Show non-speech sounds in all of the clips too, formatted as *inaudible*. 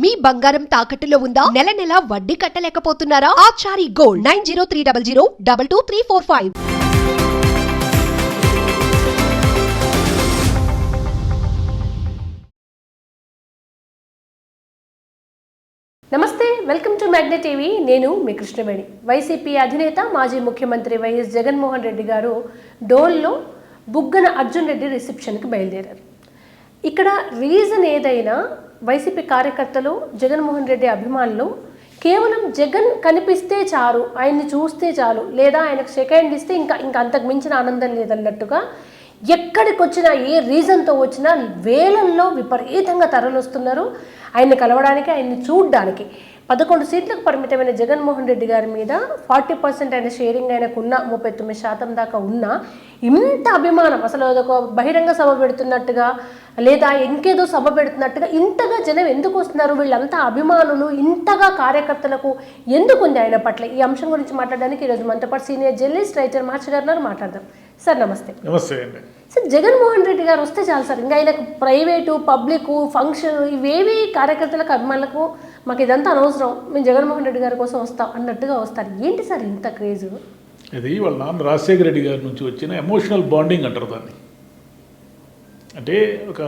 మీ బంగారం తాకట్టులో ఉందా? నెల నెల వడ్డీ కట్టలేకపోతున్నారా? Achari gold nine zero three double zero double two three four five. నమస్తే వెల్కమ్ టు మ్యాగ్నె టీవీ. నేను మీ కృష్ణవేణి. వైసీపీ అధినేత మాజీ ముఖ్యమంత్రి వైఎస్ జగన్మోహన్ రెడ్డి గారు డోల్లో బుగ్గన అర్జున్ రెడ్డి రిసెప్షన్కి బయలుదేరారు. ఇక్కడ రీజన్ ఏదైనా వైసీపీ కార్యకర్తలు జగన్మోహన్ రెడ్డి అభిమానులు కేవలం జగన్ కనిపిస్తే చాలు ఆయన్ని చూస్తే చాలు లేదా ఆయనకు సెకండ్ ఇస్తే ఇంకా ఇంకా అంతకు మించిన ఆనందం లేదన్నట్టుగా ఎక్కడికి వచ్చినా ఏ రీజన్తో వచ్చినా వేలల్లో విపరీతంగా తరలిస్తున్నారు. ఆయన్ని కలవడానికి ఆయన్ని చూడడానికి. పదకొండు సీట్లకు పరిమితమైన జగన్మోహన్ రెడ్డి గారి మీద ఫార్టీ పర్సెంట్ అయిన షేరింగ్ ఆయనకు ఉన్న ముప్పై తొమ్మిది శాతం దాకా ఉన్న ఇంత అభిమానం అసలు అదొక బహిరంగ సభ పెడుతున్నట్టుగా లేదా ఇంకేదో సభ పెడుతున్నట్టుగా ఇంతగా జనం ఎందుకు వస్తున్నారు? వీళ్ళంతా అభిమానులు ఇంతగా కార్యకర్తలకు ఎందుకు ఉంది ఆయన పట్ల? ఈ అంశం గురించి మాట్లాడడానికి ఈరోజు మనతో పాటు సీనియర్ జర్నలిస్ట్ రైటర్ మార్చి గారు మాట్లాడదాం. సార్ నమస్తే. నమస్తే అండి. సార్ జగన్మోహన్ రెడ్డి గారు వస్తే చాలు సార్. ఇంకా ఆయనకు ప్రైవేటు పబ్లిక్ ఫంక్షన్ ఇవేవి కార్యకర్తలకు అభిమానులకు మాకు ఇదంతా అనవసరం. మేము జగన్మోహన్ రెడ్డి గారి కోసం వస్తాం అన్నట్టుగా వస్తారు. ఏంటి సార్ ఇంత క్రేజ్? ఇది వాళ్ళ నాన్న రాజశేఖర రెడ్డి గారి నుంచి వచ్చిన ఎమోషనల్ బాండింగ్ అంటారు దాన్ని. అంటే ఒక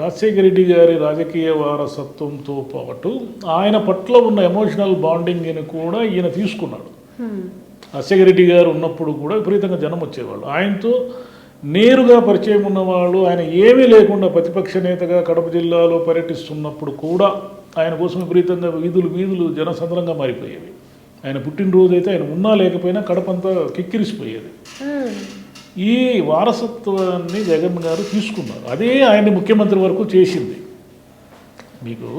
రాజశేఖర రెడ్డి గారి రాజకీయ వారసత్వంతో పాటు ఆయన పట్ల ఉన్న ఎమోషనల్ బాండింగ్ని కూడా ఈయన తీసుకున్నాడు. రాజశేఖర రెడ్డి గారు ఉన్నప్పుడు కూడా విపరీతంగా జనం వచ్చేవాళ్ళు. ఆయనతో నేరుగా పరిచయం ఉన్నవాళ్ళు ఆయన ఏమీ లేకుండా ప్రతిపక్ష నేతగా కడప జిల్లాలో పర్యటిస్తున్నప్పుడు కూడా ఆయన కోసం విపరీతంగా వీధులు వీధులు జనసంద్రంగా మారిపోయేవి. ఆయన పుట్టినరోజు అయితే ఆయన ఉన్నా లేకపోయినా కడపంతా కిక్కిరిసిపోయేది. ఈ వారసత్వాన్ని జగన్ గారు తీసుకున్నారు. అదే ఆయన్ని ముఖ్యమంత్రి వరకు చేసింది. మీకు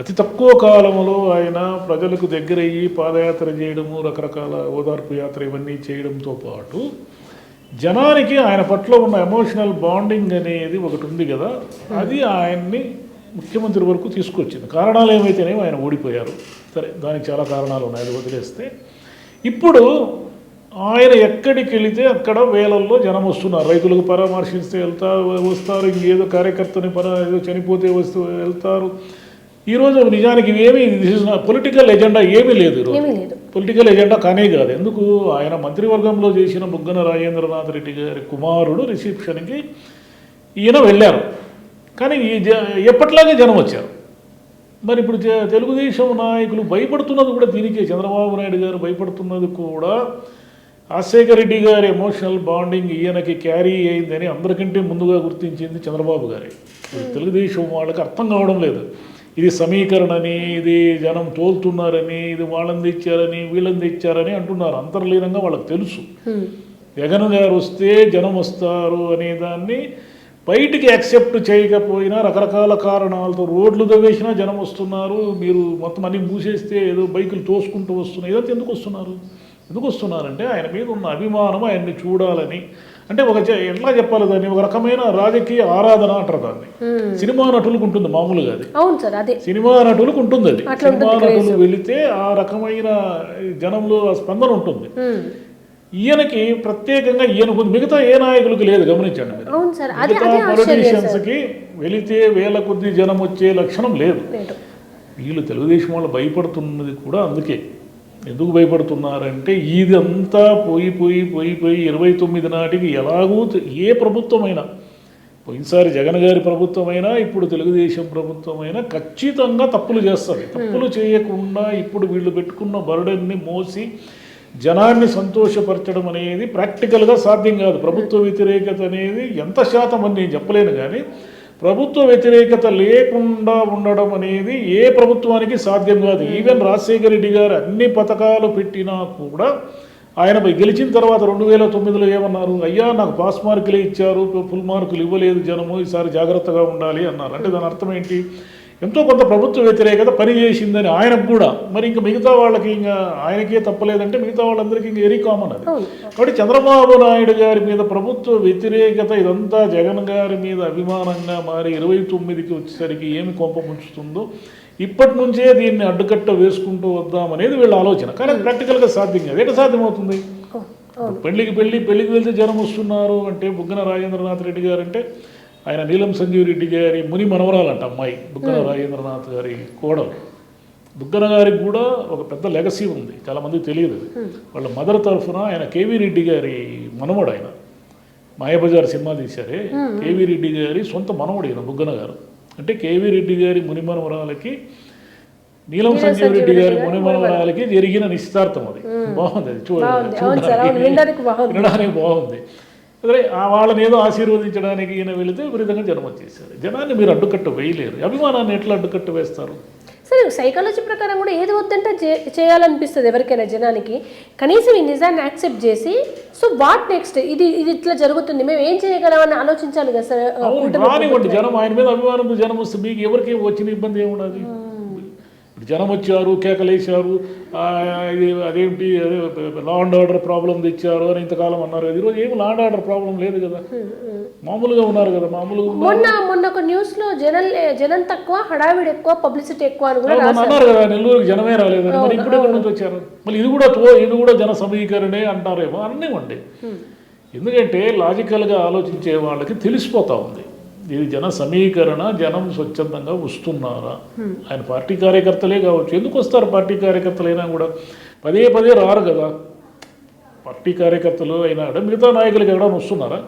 అతి తక్కువ కాలంలో ఆయన ప్రజలకు దగ్గరయ్యి పాదయాత్ర చేయడము రకరకాల ఓదార్పు యాత్ర ఇవన్నీ చేయడంతో పాటు జనానికి ఆయన పట్ల ఉన్న ఎమోషనల్ బాండింగ్ అనేది ఒకటి ఉంది కదా అది ఆయన్ని ముఖ్యమంత్రి వరకు తీసుకొచ్చింది. కారణాలు ఏమైతేనేమో ఆయన ఓడిపోయారు. సరే దానికి చాలా కారణాలు ఉన్నాయి అది వదిలేస్తే. ఇప్పుడు ఆయన ఎక్కడికి వెళితే అక్కడ వేలల్లో జనం వస్తున్నారు. రైతులకు పరామర్శిస్తే వెళ్తారు వస్తారు ఇంకేదో కార్యకర్తని పరా ఏదో చనిపోతే వస్తూ వెళ్తారు. ఈరోజు నిజానికి ఇవేమి పొలిటికల్ ఎజెండా ఏమీ లేదు ఏమీ పొలిటికల్ ఎజెండా కానే కాదు. ఎందుకు? ఆయన మంత్రివర్గంలో చేసిన బుగ్గన రాజేంద్రనాథ్ రెడ్డి గారి కుమారుడు రిసెప్షన్కి ఈయన వెళ్ళారు. కానీ ఈ జ ఎప్పట్లాగే జనం వచ్చారు. మరి ఇప్పుడు తెలుగుదేశం నాయకులు భయపడుతున్నది కూడా దీనికే. చంద్రబాబు నాయుడు గారు భయపడుతున్నది కూడా రాజశేఖర రెడ్డి గారి ఎమోషనల్ బాండింగ్ ఈయనకి క్యారీ అయిందని అందరికంటే ముందుగా గుర్తించింది చంద్రబాబు గారే. ఇప్పుడు తెలుగుదేశం వాళ్ళకి అర్థం కావడం లేదు. ఇది సమీకరణని ఇది జనం తోలుతున్నారని ఇది వాళ్ళని తెచ్చారని వీళ్ళని తెచ్చారని అంటున్నారు. అంతర్లీనంగా వాళ్ళకి తెలుసు. జగన్ గారు వస్తే జనం వస్తారు అనే దాన్ని బయటికి యాక్సెప్ట్ చేయకపోయినా రకరకాల కారణాలతో రోడ్లు దవ్వేసినా జనం వస్తున్నారు. మీరు మొత్తం అన్ని మూసేస్తే ఏదో బైకులు తోసుకుంటూ వస్తున్నాయి. ఇదంతా ఎందుకు వస్తున్నారు? ఎందుకు వస్తున్నారంటే ఆయన మీద ఉన్న అభిమానం ఆయన్ని చూడాలని అంటే ఒక ఎట్లా చెప్పాలి దాన్ని? ఒక రకమైన రాజకీయ ఆరాధన అంటారు దాన్ని. సినిమా నటులకు ఉంటుంది మామూలుగా అది. అవును సార్ అదే. సినిమా నటులకు ఉంటుంది అది. సినిమా నటులు వెళితే ఆ రకమైన జనంలో స్పందన ఉంటుంది. ఈయనకి ప్రత్యేకంగా ఈయనకు ఉంది. మిగతా ఏ నాయకులకు లేదు గమనించండి మిగతా అదే ఆశ్చర్యం పొలిటీషియన్స్ సార్కి వెళితే వేల కొద్ది జనం వచ్చే లక్షణం లేదు. లేదు. వీళ్ళు తెలుగుదేశం వాళ్ళు భయపడుతున్నది కూడా అందుకే. ఎందుకు భయపడుతున్నారంటే ఇదంతా పోయి పోయి పోయి పోయి ఇరవై తొమ్మిది నాటికి ఎలాగూ ఏ ప్రభుత్వమైనా పోయినసారి జగన్ గారి ప్రభుత్వమైనా ఇప్పుడు తెలుగుదేశం ప్రభుత్వమైనా ఖచ్చితంగా తప్పులు చేస్తుంది. తప్పులు చేయకుండా ఇప్పుడు వీళ్ళు పెట్టుకున్న బర్డన్ని మోసి జనాన్ని సంతోషపరచడం అనేది ప్రాక్టికల్గా సాధ్యం కాదు. ప్రభుత్వ వ్యతిరేకత అనేది ఎంత శాతం అని నేను చెప్పలేను కానీ ప్రభుత్వ వ్యతిరేకత లేకుండా ఉండడం అనేది ఏ ప్రభుత్వానికి సాధ్యం కాదు. ఈవెన్ రాజశేఖర రెడ్డి గారు అన్ని పథకాలు పెట్టినా కూడా ఆయనపై గెలిచిన తర్వాత రెండు వేల తొమ్మిదిలో ఏమన్నారు? అయ్యా నాకు పాస్ మార్కులే ఇచ్చారు ఫుల్ మార్కులు ఇవ్వలేదు జనము ఈసారి జాగ్రత్తగా ఉండాలి అన్నారు. అంటే దాని అర్థం ఏంటి? ఎంతో కొంత ప్రభుత్వ వ్యతిరేకత పనిచేసిందని ఆయనకు కూడా. మరి ఇంకా మిగతా వాళ్ళకి ఇంకా ఆయనకే తప్పలేదంటే మిగతా వాళ్ళందరికీ ఇంకా వెరీ కామన్ అది. కాబట్టి చంద్రబాబు నాయుడు గారి మీద ప్రభుత్వ వ్యతిరేకత ఇదంతా జగన్ గారి మీద అభిమానంగా మారి ఇరవై తొమ్మిదికి వచ్చేసరికి ఏమి కొంప ముంచుతుందో ఇప్పటి నుంచే దీన్ని అడ్డుకట్ట వేసుకుంటూ వద్దామనేది వీళ్ళ ఆలోచన. కానీ ప్రాక్టికల్గా సాధ్యం కాదు. ఎట్లా సాధ్యమవుతుంది? పెళ్ళికి పెళ్ళి పెళ్ళికి వెళ్తే జనం వస్తున్నారు అంటే బుగ్గన రాజేంద్రనాథ్ రెడ్డి గారు అంటే ఆయన నీలం సంజీవ్ రెడ్డి గారి ముని మనవరాలంట అమ్మాయి బుగ్గన రాజేంద్రనాథ్ గారి కోడలు. బుగ్గన గారికి కూడా ఒక పెద్ద లెగసీ ఉంది చాలా మందికి తెలియదు అది. వాళ్ళ మదర్ తరఫున ఆయన కేవీ రెడ్డి గారి మనవడు ఆయన. మాయాబజార్ సినిమా తీశారే. కేవీ రెడ్డి గారి సొంత మనవడు ఈయన బుగ్గన గారు. అంటే కేవీ రెడ్డి గారి ముని మనవరాలకి నీలం సంజీవ్ రెడ్డి గారి ముని మనవరాలకి జరిగిన నిశ్చితార్థం అది. బాగుంది అది చూ- బాగుంది. అవును సార్, అవును. చూడడానికి. వినడానికి బాగుంది. అదే వాళ్ళని ఏదో ఆశీర్వదించడానికి ఈయన వెళితే విపరీతంగా జనం వచ్చేసారు. జనాన్ని మీరు అడ్డుకట్ట వేయలేరు. అభిమానాన్ని ఎట్లా అడ్డుకట్ట వేస్తారు? సరే సైకాలజీ ప్రకారం కూడా ఏది వద్దంటే చే- చేయాలనిపిస్తుంది ఎవరికైనా జనానికి. కనీసం ఈ నిజాన్ని యాక్సెప్ట్ చేసి సో వాట్ నెక్స్ట్ ఇది ఇది ఇట్లా జరుగుతుంది. మేము ఏం చేయగలమని ఆలోచించాలి కదా సార్ జనం ఆయన మీద అభిమానంతో జనం వస్తే మీకు ఎవరికి వచ్చిన ఇబ్బంది ఏమున్నది జనం వచ్చారు కేకలేశారు ఇది అదేంటి అదే లా అండ్ ఆర్డర్ ప్రాబ్లం తెచ్చారు అని ఇంతకాలం అన్నారు కదా. ఈరోజు ఏం లా అండ్ ఆర్డర్ ప్రాబ్లం లేదు కదా. మామూలుగా ఉన్నారు కదా మామూలుగా మొన్న మొన్న ఒక న్యూస్లో జనం జనం తక్కువ హడావిడి ఎక్కువ పబ్లిసిటీ ఎక్కువ అని కూడా అన్నారు కదా నెల్లూరుకి జనమే రాలేదని మరి ఇప్పుడు ఎక్కడి నుంచి వచ్చారు? మళ్ళీ ఇది కూడా ఇది కూడా జన సమీకరణే అంటారేమో అన్నీ ఉండే. ఎందుకంటే లాజికల్గా ఆలోచించే వాళ్ళకి తెలిసిపోతా ఉంది. ఇది జన సమీకరణ జనం స్వచ్ఛందంగా వస్తున్నారా? ఆయన పార్టీ కార్యకర్తలే కావచ్చు. ఎందుకు వస్తారు పార్టీ కార్యకర్తలైనా కూడా? పదే పదే రారు కదా. పార్టీ కార్యకర్తలు అయినా కూడా మిగతా నాయకులకు ఎవరైనా వస్తున్నారా?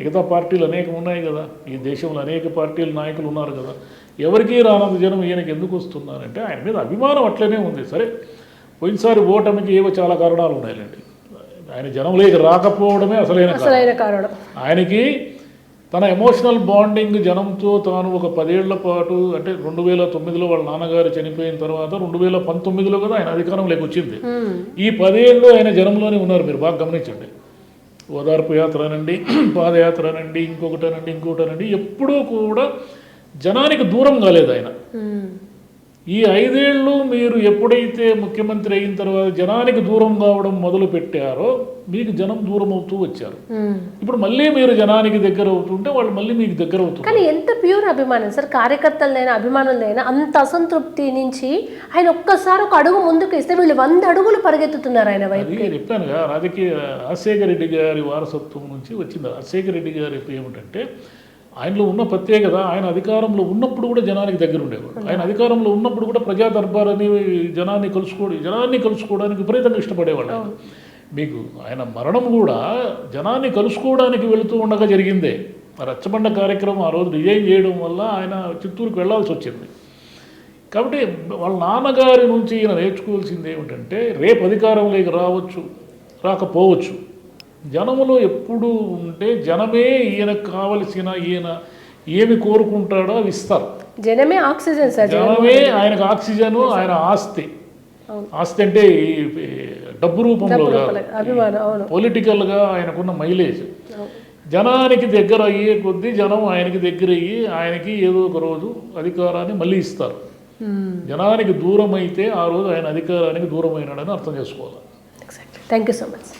మిగతా పార్టీలు అనేకం ఉన్నాయి కదా. ఈ దేశంలో అనేక పార్టీల నాయకులు ఉన్నారు కదా. ఎవరికీ రానంత జనం ఈయనకి ఎందుకు వస్తున్నారంటే ఆయన మీద అభిమానం అట్లనే ఉంది. సరే పోయినసారి ఓటమికి ఏవో చాలా కారణాలు ఉన్నాయండి ఆయన జనంలోకి రాకపోవడమే అసలైన కారణం. ఆయనకి తన ఎమోషనల్ బాండింగ్ జనంతో తాను ఒక పదేళ్ళ పాటు అంటే రెండు వేల తొమ్మిదిలో వాళ్ళ నాన్నగారు చనిపోయిన తర్వాత రెండు వేల పంతొమ్మిదిలో కదా ఆయన అధికారంలోకి వచ్చింది. ఈ పదేళ్ళు ఆయన జనంలోనే ఉన్నారు మీరు బాగా గమనించండి. ఓదార్పు యాత్ర అనండి *clears throat* పాదయాత్ర అనండి ఇంకొకటి అనండి ఇంకొకటి అనండి ఎప్పుడూ కూడా జనానికి దూరం కాలేదు ఆయన. ఈ ఐదేళ్ళు మీరు ఎప్పుడైతే ముఖ్యమంత్రి అయిన తర్వాత జనానికి దూరం కావడం మొదలు పెట్టారో మీకు జనం దూరం అవుతూ వచ్చారు. ఇప్పుడు మళ్ళీ మీరు జనానికి దగ్గర అవుతుంటే వాళ్ళు మళ్ళీ మీకు దగ్గర అవుతున్నారు. కానీ ఎంత ప్యూర్ అభిమానం సార్ కార్యకర్తలైనా అభిమానులైనా అంత అసంతృప్తి నుంచి ఆయన ఒక్కసారి ఒక అడుగు ముందుకు ఇస్తే వీళ్ళు వంద అడుగులు పరిగెత్తుతున్నారు ఆయన వైపు అది చెప్పానుగా రాజకీయ రాజశేఖర రెడ్డి గారి వారసత్వం నుంచి వచ్చింది. రాజశేఖర రెడ్డి గారి ఏమిటంటే ఆయనలో ఉన్న ప్రత్యేకత ఆయన అధికారంలో ఉన్నప్పుడు కూడా జనానికి దగ్గర ఉండేవాడు. ఆయన అధికారంలో ఉన్నప్పుడు కూడా ప్రజా దర్బారని జనాన్ని కలుసుకోవడం జనాన్ని కలుసుకోవడానికి విపరీతంగా ఇష్టపడేవాడు ఆయన. మీకు ఆయన మరణం కూడా జనాన్ని కలుసుకోవడానికి వెళుతూ ఉండగా జరిగిందే. రచ్చబండ కార్యక్రమం ఆ రోజు రిజైన్ చేయడం వల్ల ఆయన చిత్తూరుకు వెళ్ళాల్సి వచ్చింది. కాబట్టి వాళ్ళ నాన్నగారి నుంచి ఈయన నేర్చుకోవాల్సింది ఏమిటంటే రేపు అధికారంలోకి రావచ్చు రాకపోవచ్చు. జనములో ఎప్పుడు ఉంటే జనమే ఈయనకు కావలసిన ఈయన ఏమి కోరుకుంటాడో అవి ఇస్తారు. జనమే ఆక్సిజన్ సార్ జనం జనమే ఆయనకు ఆక్సిజన్ ఆయన ఆస్తి. ఆస్తి అంటే డబ్బు రూపంలో కాదు. అవును. పొలిటికల్గా ఆయనకున్న మైలేజ్. జనానికి దగ్గర అయ్యే కొద్దీ జనం ఆయనకి దగ్గర అయ్యి ఆయనకి ఏదో ఒక రోజు అధికారాన్ని మళ్ళీ ఇస్తారు. జనానికి దూరం అయితే ఆ రోజు ఆయన అధికారానికి దూరం అయినాడని అర్థం చేసుకోవాలి. Thank you so much.